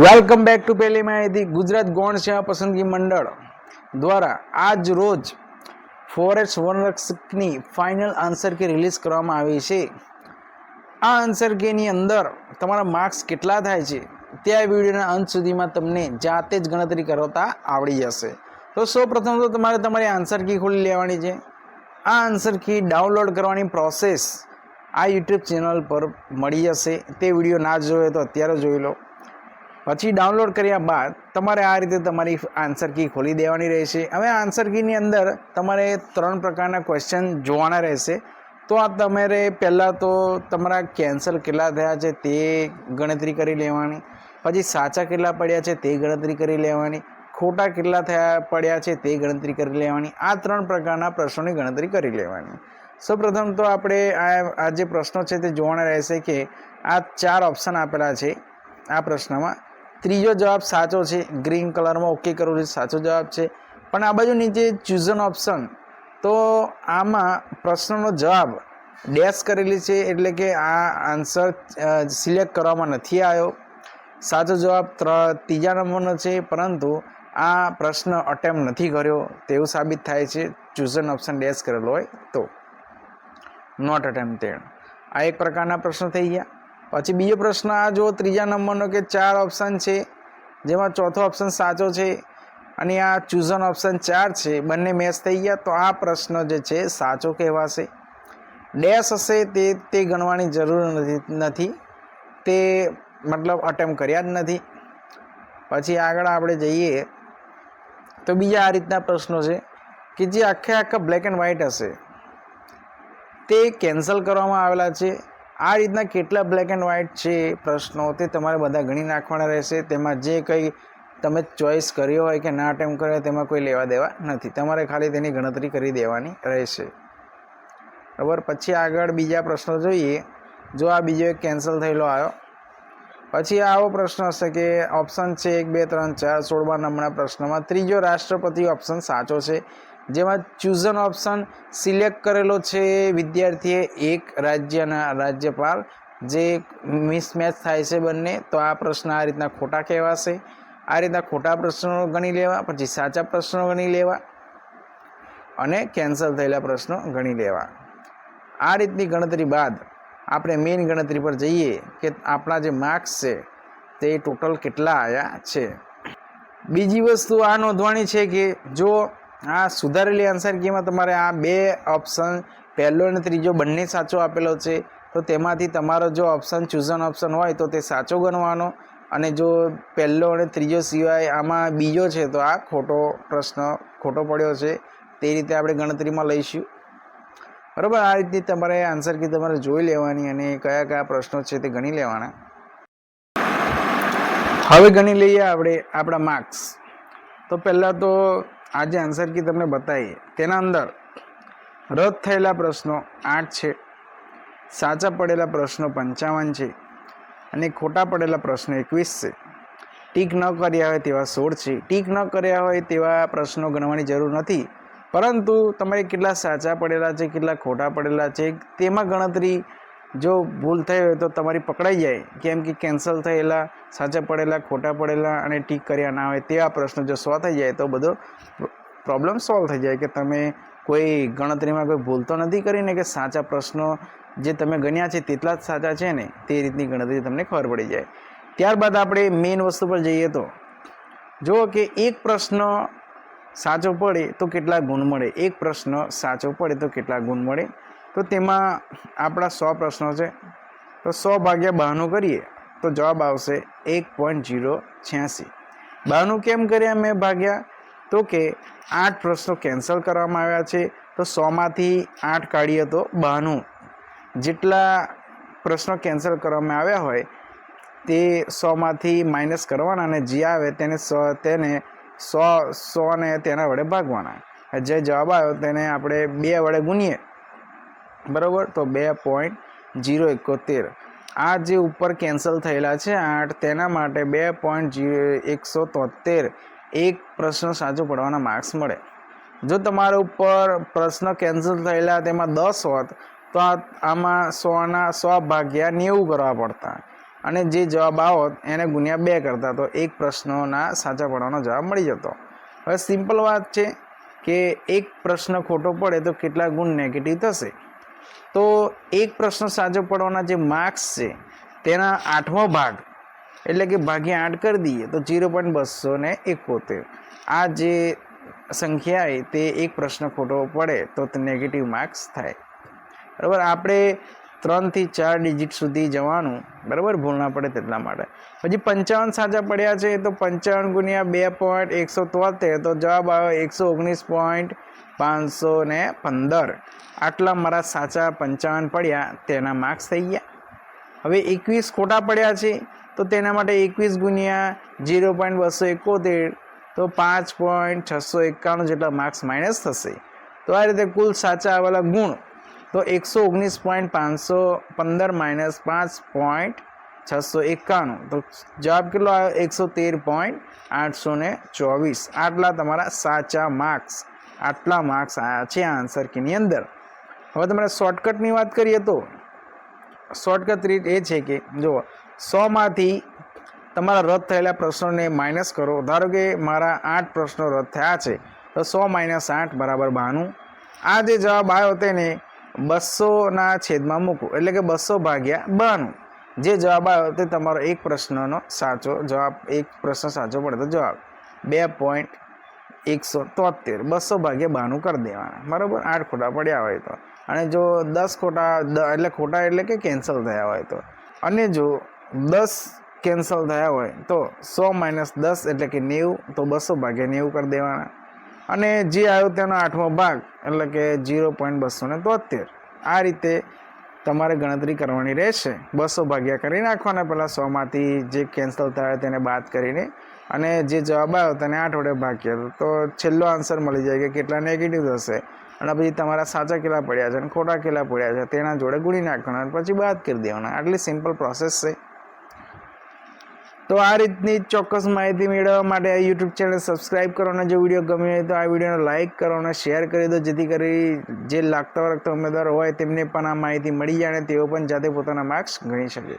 Welcome back to પહેલી માહિતી ગુજરાત ગૌણ સેવા પસંદગી મંડળ દ્વારા આજ રોજ ફોરેસ્ટ વનરક્ષકની ફાઇનલ આન્સર કે રિલીઝ કરવામાં આવી છે. આ આન્સર કેની અંદર તમારા માર્ક્સ કેટલા થાય છે તે આ વિડીયોના અંત સુધીમાં તમને જાતે જ ગણતરી કરતા આવડી જશે. તો સૌ પ્રથમ તો તમારે તમારી આન્સર કી ખોલી લેવાની છે. આ આન્સર કી ડાઉનલોડ કરવાની પ્રોસેસ આ યુટ્યુબ ચેનલ પર મળી જશે. તે વીડિયો ના જોયો તો અત્યારે જોઈ લો. પછી ડાઉનલોડ કર્યા બાદ તમારે આ રીતે તમારી આન્સર કી ખોલી દેવાની રહેશે. હવે આન્સર કીની અંદર તમારે ત્રણ પ્રકારના ક્વેશ્ચન જોવાના રહેશે. તો આ તમારે પહેલાં તો તમારા કેન્સલ કેટલા થયા છે તે ગણતરી કરી લેવાની. પછી સાચા કેટલા પડ્યા છે તે ગણતરી કરી લેવાની. ખોટા કેટલા થયા પડ્યા છે તે ગણતરી કરી લેવાની. આ ત્રણ પ્રકારના પ્રશ્નોની ગણતરી કરી લેવાની. સૌપ્રથમ તો આપણે આ આ જે પ્રશ્નો છે તે જોવાના રહેશે કે આ ચાર ઓપ્શન આપેલા છે આ પ્રશ્નમાં. ત્રીજો જવાબ સાચો છે. ગ્રીન કલરમાં ઓકે કરવું છે, સાચો જવાબ છે. પણ આ બાજુ નીચે ચૂઝન ઓપ્શન તો આમાં પ્રશ્નનો જવાબ ડેશ કરેલી છે એટલે કે આ આન્સર સિલેક્ટ કરવામાં નથી આવ્યો. સાચો જવાબ ત્ર, ત્રીજા નંબરનો છે, પરંતુ આ પ્રશ્ન અટેમ્પ નથી કર્યો. તેવું સાબિત થાય છે. ચૂઝન ઓપ્શન ડેશ કરેલો હોય તો. Not attempted. આ એક પ્રકારના પ્રશ્નો થઈ ગયા. પછી બીજો પ્રશ્ન આ જો ત્રીજા નંબરનો કે ચાર ઓપ્શન છે. જેમાં ચોથો ઓપ્શન સાચો છે અને આ ચૂઝન ઓપ્શન ચાર છે. બંને મેચ થઈ ગયા. તો આ પ્રશ્ન જે છે, સાચો કહેવાશે. ડેશ હશે તે તે ગણવાની જરૂર નથી તે મતલબ અટેમ્પ કર્યા જ નથી. પછી આગળ આપણે જઈએ. તો બીજા આ રીતના પ્રશ્નો છે કે જે આખે આખા બ્લેક એન્ડ વ્હાઇટ હશે. તે કેન્સલ કરવામાં આવેલા છે. આ રીતના કેટલા બ્લેક એન્ડ વ્હાઇટ છે પ્રશ્નો તે તમારે બધા ગણી નાખવાના રહેશે. તેમાં જે કંઈ તમે ચોઈસ કર્યો હોય કે ના અટેમ્પ કર્યો તેમાં કોઈ લેવા દેવા નથી. તમારે ખાલી તેની ગણતરી કરી દેવાની રહેશે. બરાબર? પછી આગળ બીજા પ્રશ્નો જોઈએ. જો આ બીજો એક કેન્સલ થયેલો આવ્યો. પછી આવો પ્રશ્ન હશે કે ઓપ્શન છે એક, બે, ત્રણ, ચાર સોળમા નંબરના પ્રશ્નમાં. ત્રીજો રાષ્ટ્રપતિ ઓપ્શન સાચો છે. જેમાં ચૂઝન ઓપ્શન સિલેક્ટ કરેલો છે વિદ્યાર્થીએ એક રાજ્યના રાજ્યપાલ. જે મિસમેચ થાય છે બંને, તો આ પ્રશ્ન આ રીતના ખોટા કહેવાશે. આ રીતના ખોટા પ્રશ્નો ગણી લેવા, પછી સાચા પ્રશ્નો ગણી લેવા અને કેન્સલ થયેલા પ્રશ્નો ગણી લેવા. આ રીતની ગણતરી બાદ આપણે મેઇન ગણતરી પર જઈએ કે આપણા જે માર્ક્સ છે, તે ટોટલ કેટલા આવ્યા છે. બીજી વસ્તુ આ નોંધવાની છે કે જો આ સુધારેલી આન્સર કીમાં તમારે આ બે ઓપ્શન પહેલો અને ત્રીજો બંને સાચો આપેલો છે. તો તેમાંથી તમારો જો ઓપ્શન ચૂઝન ઓપ્શન હોય તો તે સાચો ગણવાનો. અને જો પહેલો અને ત્રીજો સિવાય આમાં બીજો છે તો આ ખોટો પ્રશ્ન, ખોટો પડ્યો છે. તે રીતે આપણે ગણતરીમાં લઈશું. બરાબર, આ રીતની તમારે આન્સર કી તમારે જોઈ લેવાની અને કયા કયા પ્રશ્નો છે તે ગણી લેવાના. હવે ગણી લઈએ આપણે આપણા માર્ક્સ તો પહેલાં તો આ જે આન્સર કી તમને બતાવીએ તેના અંદર, રદ થયેલા પ્રશ્નો આઠ છે, સાચા પડેલા પ્રશ્નો પંચાવન છે, અને ખોટા પડેલા પ્રશ્નો એકવીસ છે. ટીક ન કર્યા હોય તેવા સોળ છે. ટીક ન કર્યા હોય તેવા પ્રશ્નો ગણવાની જરૂર નથી. પરંતુ તમારે કેટલા સાચા પડેલા છે, કેટલા ખોટા પડેલા છે, તેમાં ગણતરી જો ભૂલ થઈ હોય તો તમારી પકડાઈ જાય. કેમ કે કેન્સલ થયેલા સાચા પડેલા, ખોટા પડેલા અને ટીક કર્યા ના હોય તેવા પ્રશ્નો જો સો થઈ જાય તો બધો પ્રોબ્લેમ સોલ્વ થઈ જાય કે તમે કોઈ ગણતરીમાં કોઈ ભૂલ તો નથી કરીને કે સાચા પ્રશ્નો જે તમે ગણ્યા છે તેટલા જ સાચા છે ને તે રીતની ગણતરી તમને ખબર પડી જાય. ત્યારબાદ આપણે મેઇન વસ્તુ પર જઈએ તો જો કે એક પ્રશ્ન સાચો પડે તો કેટલા ગુણ મળે? એક પ્રશ્ન સાચો પડે તો કેટલા ગુણ મળે? તો તેમાં આપણા સો પ્રશ્નો છે. તો સો ભાગ્યા બહાનું કરીએ, તો જવાબ આવશે એક પોઈન્ટ જીરો છ્યાસી. બહાનું કેમ કર્યા મેં ભાગ્યા? તો કે આઠ પ્રશ્નો કેન્સલ કરવામાં આવ્યા છે, તો સોમાંથી આઠ કાઢીએ તો બહાનું જેટલા પ્રશ્નો કેન્સલ કરવામાં આવ્યા હોય, તે સોમાંથી માઇનસ કરવાના અને જે આવે તેને સો તેને સો સોને તેના વડે ભાગવાના. જે જવાબ આવ્યો તેને આપણે બે વડે ગુણીએ. બરાબર? તો બે પોઈન્ટ જીરો એકોતેર. આ જે ઉપર કેન્સલ થયેલા છે આઠ તેના માટે બે પોઈન્ટ જીરો એકસો તોતેર એક પ્રશ્ન સાચો પડવાના માર્ક્સ મળે. જો તમારા ઉપર પ્રશ્ન કેન્સલ થયેલા, તેમાં દસ હોત, તો આમાં સોના સો ભાગ્યા નેવું કરવા પડતા. અને જે જવાબ આવત, એને ગુણ્યા બે કરતા. તો એક પ્રશ્નોના સાચા પડવાનો જવાબ મળી જતો. હવે સિમ્પલ વાત છે કે એક પ્રશ્ન ખોટો પડે તો કેટલા ગુણ નેગેટિવ થશે? તો એક પ્રશ્ન સાચો પડવાના જે માર્ક્સ છે, તેના આઠમો ભાગ, એટલે કે ભાગ્યા આઠ કરી દઈએ, તો જીરો પોઈન્ટ બસો ને એકોતેર. આ જે સંખ્યા એ તે એક પ્રશ્ન ખોટો પડે, તો નેગેટિવ માર્ક્સ થાય. બરાબર? આપણે ત્રણથી ચાર ડિજિટ સુધી જવાનું, બરાબર? ભૂલ ના પડે તેટલા માટે. પછી પંચાવન સાચા પડ્યા છે, તો પંચાવન ગુણ્યા બે પોઈન્ટ એકસો તોતેર, તો જવાબ આવે એકસો ઓગણીસ પોઈન્ટ પાંચસો ને પંદર. આટલા મારા સાચા પંચાવન પડ્યા, તેના માર્ક્સ થઈ ગયા. હવે એકવીસ ખોટા પડ્યા છે, તો તેના માટે એકવીસ ગુણ્યા જીરો પોઈન્ટ બસો એકોતેર, તો પાંચ પોઈન્ટ છસો એકાણું જેટલા માર્ક્સ માઇનસ થશે. તો આ રીતે કુલ સાચા આવેલા ગુણ, તો એકસો ઓગણીસ પોઈન્ટ પાંચસો પંદર માઇનસ પાંચ પોઈન્ટ છસો એકાણું. તો જવાબ કેટલો આવ્યો? એકસો તેર પોઈન્ટ આઠસો ને ચોવીસ. આટલા તમારા સાચા માર્ક્સ આટલા માર્ક્સ આવ્યા છે આ આન્સર કીની અંદર. હવે તમારે શોર્ટકટની વાત કરીએ તો શોર્ટકટ રીત એ છે કે, જુઓ સોમાંથી તમારા રદ થયેલા પ્રશ્નોને માઇનસ કરો. ધારો કે મારા આઠ પ્રશ્નો રદ થયા છે, તો સો માઇનસ આઠ બરાબર બહાનું આ જે જવાબ આવ્યો તેને બસોના છેદમાં મૂકો, એટલે કે બસો ભાગ્યા બાનું જે જવાબ આવ્યો તે તમારો એક પ્રશ્નનો સાચો જવાબ, એક પ્રશ્ન સાચો પડતો જવાબ. બે પોઈન્ટ એકસો તોતેર, બસો ભાગ્યા બાણું કરી દેવાના. બરાબર? આઠ ખોટા પડ્યા હોય તો. અને જો દસ ખોટા એટલે ખોટા એટલે કે કેન્સલ થયા હોય તો. અને જો દસ કેન્સલ થયા હોય તો સો માઇનસ દસ એટલે કે નેવું, તો બસો ભાગ્યા નેવું કરી દેવાના. અને જે આવ્યો તેનો આઠમો ભાગ, એટલે કે જીરો પોઈન્ટ બસો ને તોતેર. આ રીતે તમારે ગણતરી કરવાની રહેશે. બસો ભાગ્યા કરી નાખવાના પહેલાં સોમાંથી જે કેન્સલ થયા તેને બાદ કરીને અને જે જવાબ આવ્યો તેને આઠ વડે ભાગ્યા. તો છેલ્લો આન્સર મળી જાય કે કેટલા નેગેટિવ થશે અને પછી તમારા સાચા કેટલા પડ્યા છે અને ખોટા કેટલા પડ્યા છે, તેના જોડે ગુણી નાખવાના પછી બાદ કરી દેવાના. આટલી સિમ્પલ પ્રોસેસ છે. તો આ રીતની ચોક્કસ માહિતી મેળવવા માટે આ યુટ્યુબ ચેનલ સબસ્ક્રાઈબ કરો અને જો વીડિયો ગમ્યો હોય તો આ વિડીયોને લાઇક કરો અને શેર કરી દો, જેથી કરી જે લાગતા વળગતા ઉમેદવાર હોય તેમને પણ આ માહિતી મળી જાય તેઓ પણ જાતે પોતાના માર્ક્સ ગણી શકે.